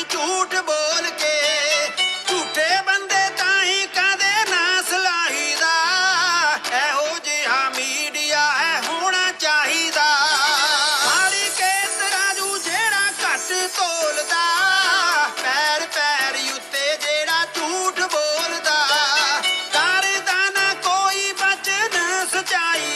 ਹੀ ਝੂਠ ਬੋਲ ਕੇ। ਝੂਠੇ ਬੰਦੇ ਤਾਂ ਹੀ ਕਦੇ ਨਾ ਸਲਾਹੀਦਾ? ਇਹੋ ਜਿਹਾ ਮੀਡੀਆ ਹੈ ਹੋਣਾ ਚਾਹੀਦਾ। ਮਾੜੀ ਕੇ ਤਰਾਜੂ ਜਿਹੜਾ ਘੱਟ ਤੋਲਦਾ। ਪੈਰ ਪੈਰ ਉੱਤੇ ਜਿਹੜਾ ਝੂਠ ਬੋਲਦਾ। ਕਰਦਾ ਨਾ ਕੋਈ ਬਚਨ ਸਚਾਈ